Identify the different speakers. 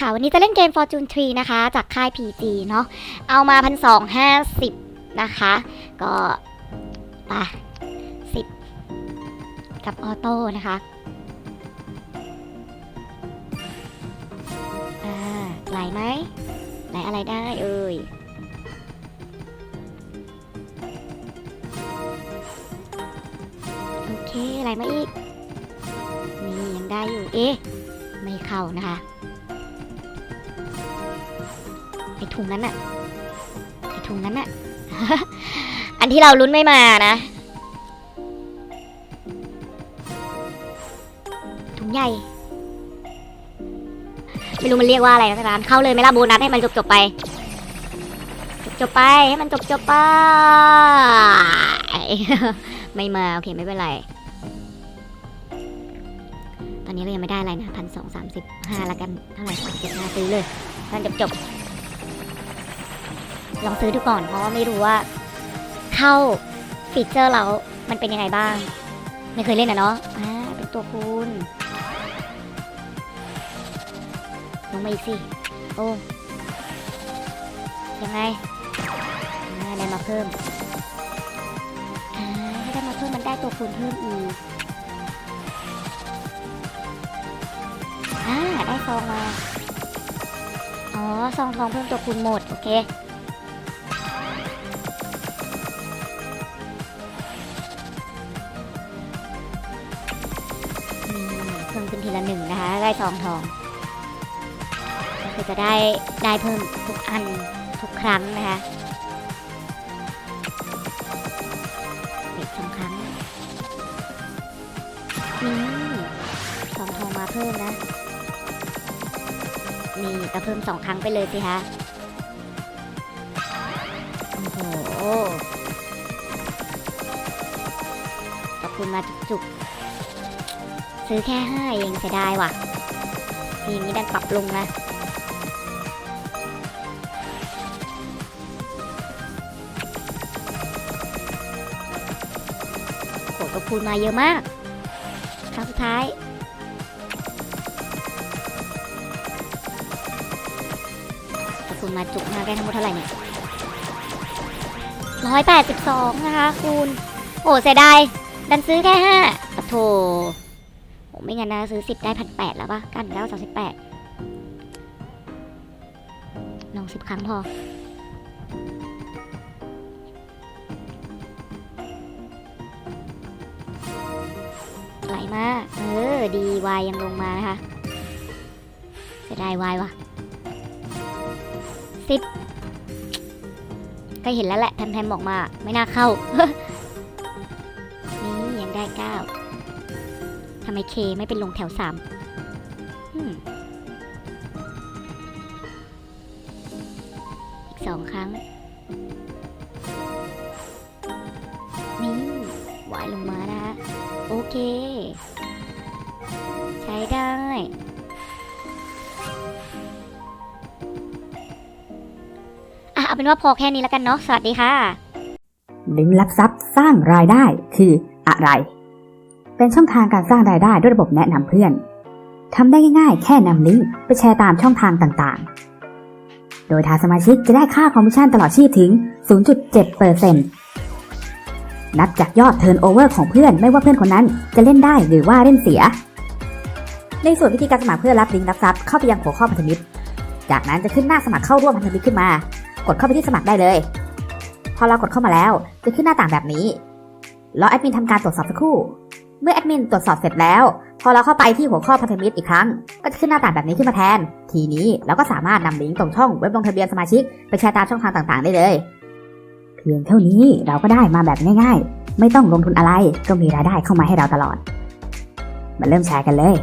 Speaker 1: ค่ะวันนี้จะเล่นเกม Fortune Tree นะคะ จากค่าย PG เนาะเอามาพันสองห้าสิบนะคะ ก็ไปสิบกับออโต้นะคะอ่าไหลไหมไหลอะไรได้เอ่ยโอเคไหลมาอีกนี่ยังได้อยู่เอ๊ะไม่เข้านะคะ ไอถุงนั้นอะไอถุงนั้นอะอันที่เราลุ้นไม่มานะ ถุงใหญ่ ไม่รู้มันเรียกว่าอะไรนะร้านเข้าเลยไม่ล่ะโบนัสให้มันจบจบไป จบจบไปให้มันจบจบไป ไม่มาโอเคไม่เป็นไรตอนนี้เรายังไม่ได้อะไรนะพันสองสามสิบห้าละกันเท่าไหร่สามสิบห้าซื้อเลยมันจบจบ ลองซื้อดูก่อนเพราะว่าไม่รู้ว่า เข้าฟีเจอร์เรา มันเป็นยังไงบ้าง ไม่เคยเล่นอะเนาะอ่าเป็นตัวคูณลงมาอีกสิ โอ้ยังไงอ่าได้มาเพิ่มอ่าถ้าได้มาเพิ่มมันได้ตัวคูณเพิ่มอีกอ่าได้ซองมา อ๋อซองทองเพิ่มตัวคูณหมด โอเค ทีละหนึ่งนะคะ ได้ซองทองก็คือจะได้ได้เพิ่มทุกอันทุกครั้งนะคะอีกสองครั้งนี่ซองทองมาเพิ่มนะนี่ก็เพิ่มสองครั้งไปเลยสิคะโอ้โหขอบคุณมาจุกๆ ซื้อแค่ห้าเองเสียดายว่ะทีนี้ดันปรับปรุงนะโหตัวคูณมาเยอะมากครั้งสุดท้ายแต่คุณมาจุกมาได้ทั้งหมดเท่าไหร่เนี่ยร้อยแปดสิบสองนะคะคุณโอ้เสียดายดันซื้อแค่ห้าโถ ไม่งั้นนะซื้อสิบได้พันแปดแล้วปะกันแล้วสามสิบแปดลองสิบครั้งพอ ไหลมา เออ ดีวายยังลงมานะคะเสียดายวายว่ะสิบก็เห็นแล้วแหละแพมๆบอกมา ไม่น่าเข้า นี่ยังได้เก้า ไมเคไม่เป็นลงแถวสามอีกสองครั้ง นี่วายลงมานะคะโอเค ใช้ได้อะเอาเป็นว่าพอแค่นี้แล้วกันเนาะ สวัสดีค่ะ
Speaker 2: ลิงก์ลักทรัพย์สร้างรายได้คืออะไร เป็นช่องทางการสร้างรายได้ด้วยระบบแนะนำเพื่อนทำได้ง่ายๆ แค่นำลิงก์ไปแชร์ตามช่องทางต่างๆ โดยทางสมาชิกจะได้ค่าคอมมิชชั่นตลอดชีพถึง 0.7%นับจากยอดเทิร์นโอเวอร์ของเพื่อนไม่ว่าเพื่อนคนนั้นจะเล่นได้หรือว่าเล่นเสีย ในส่วนวิธีการสมัครเพื่อรับลิงก์รับทรัพย์เข้าไปยังหัวข้อพันธมิตร จากนั้นจะขึ้นหน้าสมัครเข้าร่วมพันธมิตรขึ้นมา กดเข้าไปที่สมัครได้เลย พอเรากดเข้ามาแล้วจะขึ้นหน้าต่างแบบนี้รอแอดมินทำการตรวจสอบสักครู่ เมื่อแอดมินตรวจสอบเสร็จแล้ว พอเราเข้าไปที่หัวข้อพันธมิตรอีกครั้ง ก็จะขึ้นหน้าต่างแบบนี้ขึ้นมาแทน ทีนี้เราก็สามารถนำลิงก์ตรงช่องเว็บลงทะเบียนสมาชิกไปแชร์ตามช่องทางต่างๆ ได้เลย เพียงเท่านี้เราก็ได้มาแบบง่ายๆ ไม่ต้องลงทุนอะไรก็มีรายได้เข้ามาให้เราตลอด มาเริ่มแชร์กันเลย